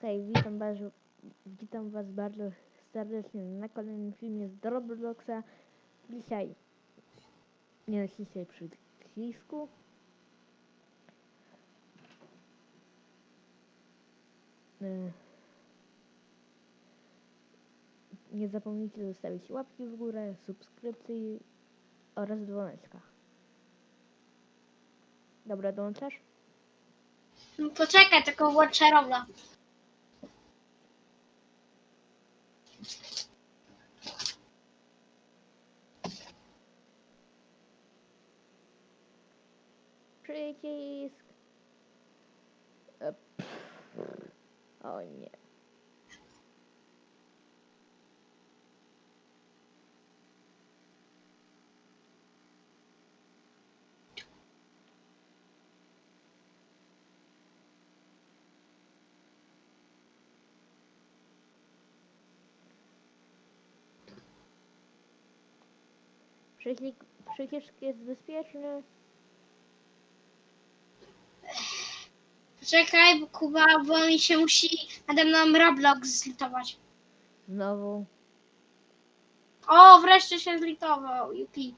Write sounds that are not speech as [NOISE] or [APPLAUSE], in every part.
Okej, witam bardzo, witam was bardzo serdecznie na kolejnym filmie z Robloxa. Dzisiaj, nie dzisiaj przy ślisku. Y, Nie zapomnijcie zostawić łapki w górę, subskrypcji oraz dzwoneczka. Dobra, dołączasz? No Poczekaj, tylko włączę. Przycisk. E, pff. O oh, nie. Przycisk, przycisk jest bezpieczny. Poczekaj, bo Kuba, bo mi się musi nade mną Roblox zlitować. Znowu. O, wreszcie się zlitował, Yupi.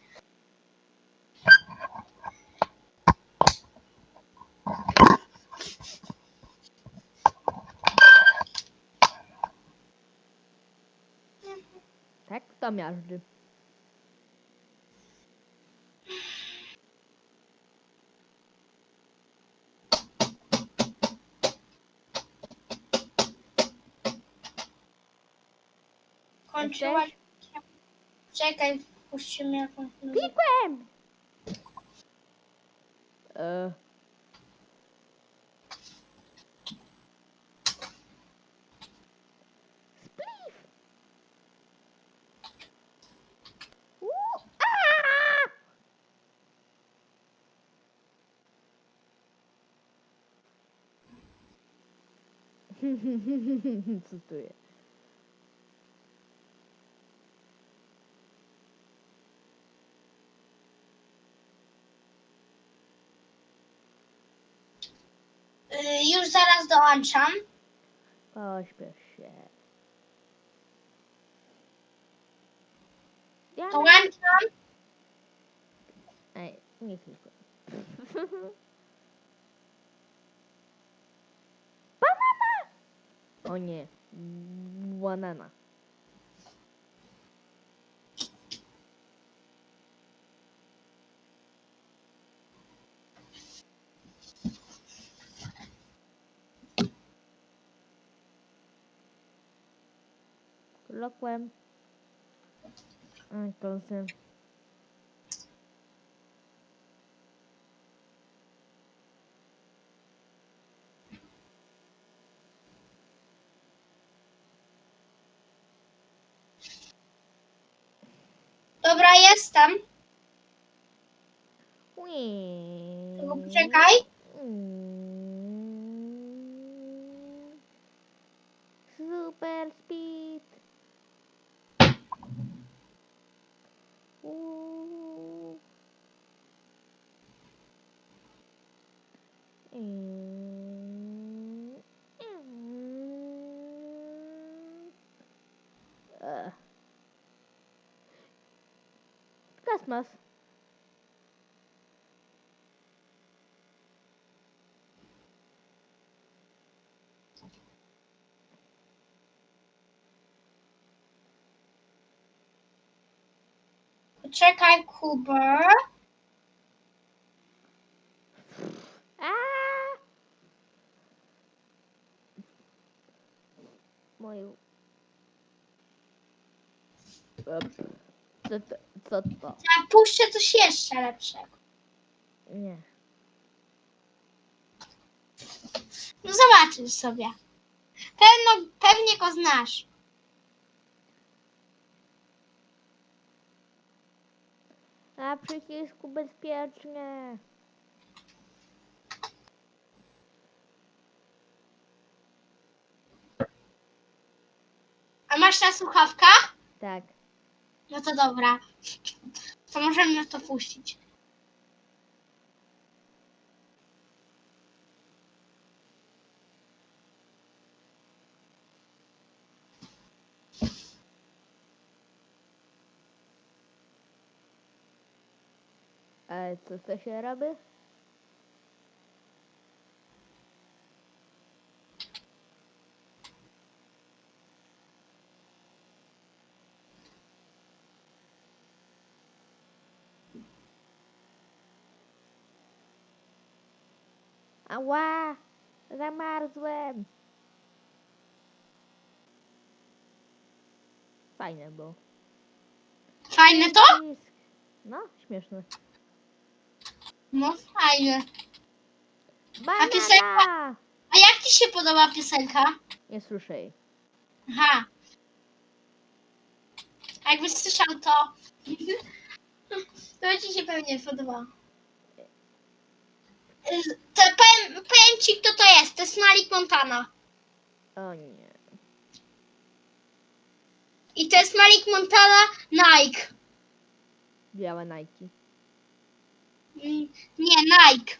Tak, to miażdży. Włączyła. Czekaj, puścimy jakąś muzyczkę. Pikłem! Już zaraz dołączam. Pośpiesz się. Ja Dołączam. Ej, nie tylko. [LAUGHS] Banana! O nie, banana. Lokłem. Entonces. Dobra, jestem. Tylko Tylko poczekaj. Super speed. Uuu. Mm. Mm. Ugh. Kosmos. Poczekaj, Kuba. Moją. Op. Co to? Co to? Ja puszczę coś jeszcze lepszego. Nie. No zobaczysz sobie. Pewno, pewnie go znasz. Na przycisku bezpiecznie. A masz na słuchawkach? Tak. No to dobra. To możemy to puścić. Ale co to się robi? Ała! Zamarzłem! Fajne było. Fajne to? No, śmieszne. No fajne. Banana! piosenka? A jak ci się podoba piosenka? Nie słyszę jej. Aha. A jakbyś słyszał to... [LAUGHS] To by ci się pewnie podobało. To powiem, powiem ci, kto to jest. To jest Malik Montana. O nie. I to jest Malik Montana Nike. Białe Nike. Mm, Nie, Nike.